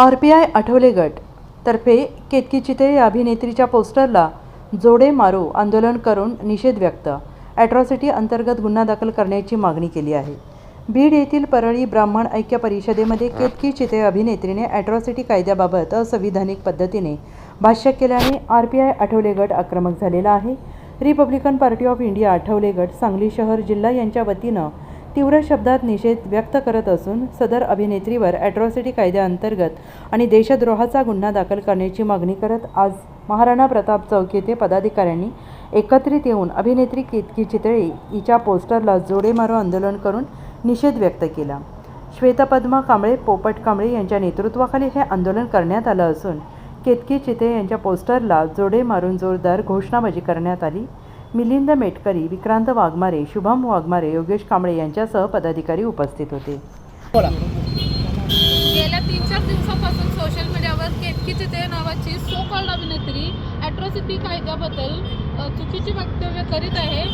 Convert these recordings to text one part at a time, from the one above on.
R P I Athawale गट. तर्फे केतकी चितळे या अभिनेत्रीच्या पोस्टरला जोडे मारू आंदोलन करून निषेध व्यक्त. ॲट्रॉसिटी अंतर्गत गुन्हा दाखल करण्याची मागणी केली आहे. बीड येथील परळी ब्राह्मण ऐक्य परिषदेमध्ये केतकी चितळे अभिनेत्रीने ॲट्रॉसिटी कायद्याबाबत असंविधानिक पद्धतीने भाष्य केल्याने आर पी आय आठवले गट आक्रमक झालेला आहे. Republican party of India Athawale गट सांगली शहर जिल्हा यांच्या वतीनं तीव्र शब्दात निषेध व्यक्त करत असून सदर अभिनेत्रीवर ॲट्रॉसिटी कायद्याअंतर्गत आणि देशद्रोहाचा गुन्हा दाखल करण्याची मागणी करत आज महाराणा प्रताप चौक येथे पदाधिकाऱ्यांनी एकत्रित येऊन अभिनेत्री केतकी चितळे हिच्या पोस्टरला जोडे मारो आंदोलन करून निषेध व्यक्त केला. श्वेतपद्मा कांबळे पोपट कांबळे यांच्या नेतृत्वाखाली हे आंदोलन करण्यात आलं असून केतकी चिते यांच्या पोस्टरला जोडे मारून जोरदार घोषणाबाजी करण्यात आली. मिलिंद मेटकरी विक्रांत वाघमारे शुभम वाघमारे योगेश कांबळे यांच्यासह पदाधिकारी उपस्थित होते. गेल्या तीन चार दिवसापासून सोशल मीडियावर केतकी चिते नावाची सो कॉल्ड अभिनेत्री ॲट्रॉसिटी कायद्याबद्दल चुकीची वक्तव्य करीत आहे.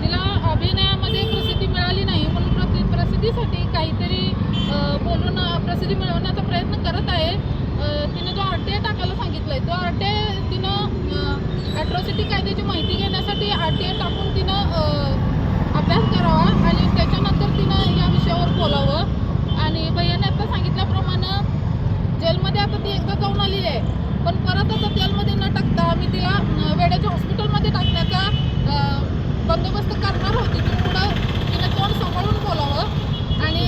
तिला अभिनयामध्ये प्रसिद्धी मिळाली नाही म्हणून प्रसि प्रसिद्धीसाठी काहीतरी बोलून प्रसिद्धी मिळवण्याचा प्रयत्न करत आहे अ, तिने जो आर टी आय टाकायला सांगितलं आहे तो आर टी आय तिनं कायद्याची माहिती घेण्यासाठी आर टी आय टाकून तिनं अभ्यास करावा आणि त्याच्यानंतर तिनं या विषयावर बोलावं आणि भैयाने आता सांगितल्याप्रमाणे जेलमध्ये आता ती एकदा जाऊन आलेली आहे पण परत आता जेलमध्ये न टाकता आम्ही तिला अं, वेड्याच्या हॉस्पिटलमध्ये टाकण्याचा अं, बंदोबस्त करणार होती ती पुढं तिनं तोंड सांभाळून बोलावं आणि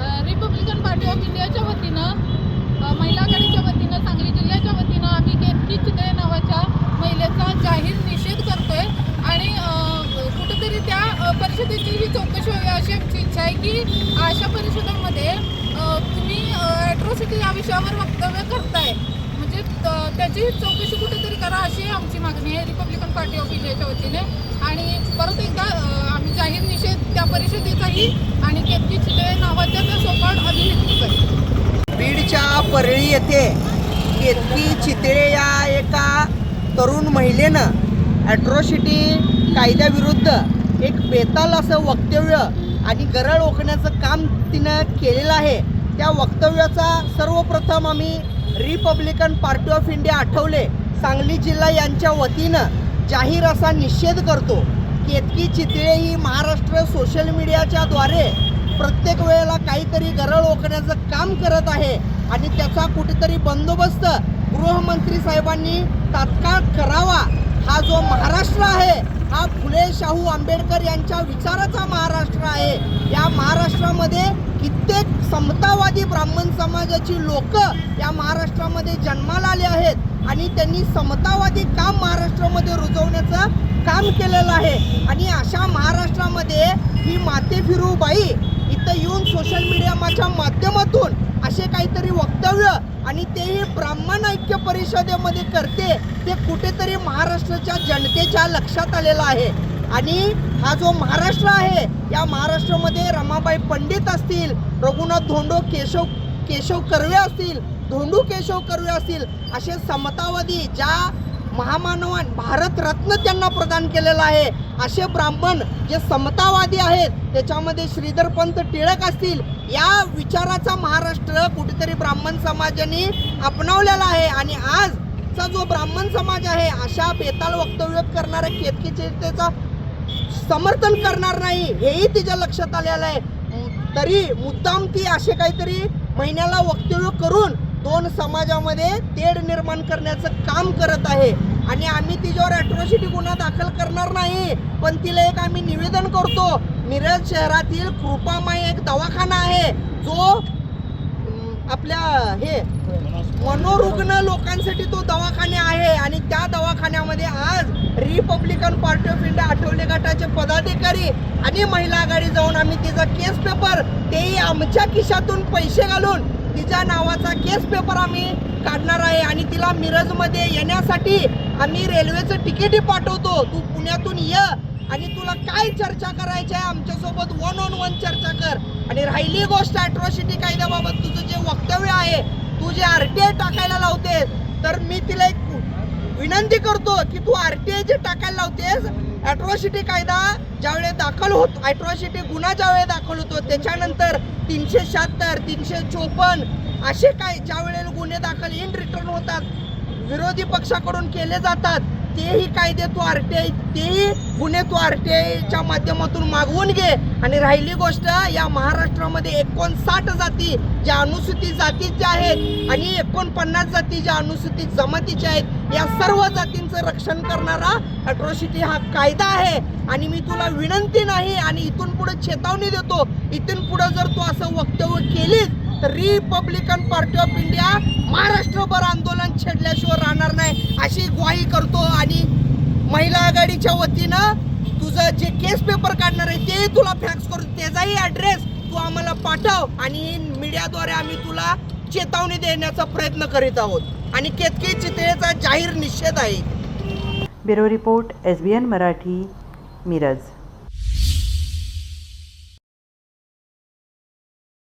अं, रिपब्लिकन पार्टी ऑफ इंडियाच्या वतीनं अं, महिला आघाडीच्या वतीनं सांगली जिल्ह्याच्या वतीनं आम्ही केतकी चितळे नावाच्या महिलेचा जाहीर निषेध करतोय आणि अं, कुठेतरी त्या अं, परिषदेची ही चौकशी व्हावी अशी आमची इच्छा आहे की अशा परिषदांमध्ये अं, तुम्ही ॲट्रॉसिटी या विषयावर वक्तव्य करताय. म्हणजे त- त्याची चौकशी कुठेतरी करा अशी आमची मागणी आहे. रिपब्लिकन पार्टी ऑफ इंडियाच्या वतीने. आणि परत एकदा आम्ही जाहीर निषेध त्या परिषदेचाही आणि केतकी चितळे नावाच्या त्या सोपाट अभिनेत्रीचा बीडच्या परळी येथे केतकी चितळे या एका तरुण महिलेनं ॲट्रॉसिटी कायद्याविरुद्ध एक बेताल असं वक्तव्य आणि गरळ ओकण्याचं काम तिनं केलेलं आहे. त्या वक्तव्याचा सर्वप्रथम आम्ही Republican Party of India Athawale. Sangli जिल्हा यांच्या वतीनं जाहीर असा निषेध करतो केतकी चितळे ही महाराष्ट्र सोशल मीडियाच्या द्वारे प्रत्येक वेळेला काहीतरी गरळ ओकण्याचं काम करत आहे आणि त्याचा कुठेतरी बंदोबस्त गृहमंत्री साहेबांनी तात्काळ करावा. हा जो महाराष्ट्र आहे हा फुले शाहू आंबेडकर यांच्या विचाराचा महाराष्ट्र आहे. या महाराष्ट्रामध्ये कित्येक समतावादी ब्राह्मण समाजाची लोक या महाराष्ट्रामध्ये जन्माला आले आहेत आणि त्यांनी समतावादी काम महाराष्ट्रामध्ये रुजवण्याचं काम केलेलं आहे. आणि अशा महाराष्ट्रामध्ये ही माते फिरूबाई इथं येऊन सोशल मीडियाच्या माध्यमातून असे काहीतरी वक्तव्य आणि तेही ब्राह्मण ऐक्य परिषदेमध्ये करते ते कुठेतरी महाराष्ट्राच्या जनतेच्या लक्षात आलेलं आहे. आणि हा जो महाराष्ट्र आहे या महाराष्ट्रामध्ये रमाबाई पंडित असतील रघुनाथ धोंडो केशव केशव कर्वे असतील धोंडू केशव कर्वे असतील असे समतावादी ज्या महामानवान भारतरत्न त्यांना प्रदान केलेला आहे असे ब्राह्मण जे समतावादी आहेत त्याच्यामध्ये श्रीधर पंत टिळक असतील या विचाराचा महाराष्ट्र कुठेतरी ब्राह्मण समाजाने अपनावलेला आहे. आणि आजचा जो ब्राह्मण समाज आहे अशा बेताल वक्तव्य करणाऱ्या केतकीचे त्याचा समर्थन करणार नाही हेही तिच्या लक्षात आलेलं आहे. तरी मुद्दाम ती असे काहीतरी महिन्याला वक्तव्य करून दोन समाजामध्ये तेढ निर्माण करण्याचं काम करत आहे. आणि आम्ही तिच्यावर अॅट्रॉसिटी गुन्हा दाखल करणार नाही पण तिला एक आम्ही निवेदन करतो. मिरज शहरातील कृपामाई एक दवाखाना आहे जो आपल्या हे मनोरुग्ण लोकांसाठी तो दवाखाने आहे आणि त्या दवाखान्यामध्ये आज Republican party of India Athawale गटाचे पदाधिकारी आणि महिला आघाडी जाऊन आम्ही तिचा केस पेपर तेही आमच्या खिशातून पैसे घालून तिच्या नावाचा केस पेपर आम्ही काढणार आहे आणि तिला मिरजमध्ये येण्यासाठी आम्ही रेल्वेचं तिकीटही पाठवतो. तू पुण्यातून ये आणि तुला काय चर्चा करायची आहे? आमच्यासोबत वन ऑन वन चर्चा कर. आणि राहिली गोष्ट अॅट्रॉसिटी कायद्याबाबत तुझं जे वक्तव्य आहे तू जे आर टी आय टाकायला लावतेस तर मी तिला एक विनंती करतो की तू आर टी आय जे टाकायला लावतेस अॅट्रॉसिटी कायदा ज्यावेळेस दाखल होत अॅट्रॉसिटी गुन्हा ज्यावेळेस दाखल होतो त्याच्यानंतर तीनशे शहात्तर तीनशे चोपन्न असे काय ज्यावेळेस गुन्हे दाखल इन रिटर्न होतात विरोधी पक्षाकडून केले जातात तेही कायदे तू आर टी आय तेही गुन्हे तू आर टी आयच्या माध्यमातून मागवून घे. आणि राहिली गोष्ट या महाराष्ट्रामध्ये एकोणसाठ जाती ज्या अनुसूचित जातीच्या आहेत आणि एकोणपन्नास जाती ज्या अनुसूचित जमातीच्या आहेत या सर्व जातींचं रक्षण करणारा अट्रॉसिटी हा कायदा आहे. आणि मी तुला विनंती नाही आणि इथून पुढे चेतावणी देतो इथून पुढे जर तू असं वक्तव्य केलीस तर रिपब्लिकन पार्टी ऑफ इंडिया महाराष्ट्रभर आंदोलन छेडल्याशिवाय राहणार नाही अशी ग्वाही करतो. आणि महिला आघाडीच्या वतीनं तुझं जे केस पेपर काढणार आहे तेही तुला फॅक्स करतो त्याचाही ॲड्रेस तू आम्हाला पाठव आणि मीडियाद्वारे आम्ही तुला चेतावणी देण्याचा प्रयत्न करीत आहोत. आणि केतकी चितळेचा जाहीर निषेध आहे. Bureau report S B N Marathi Miraj.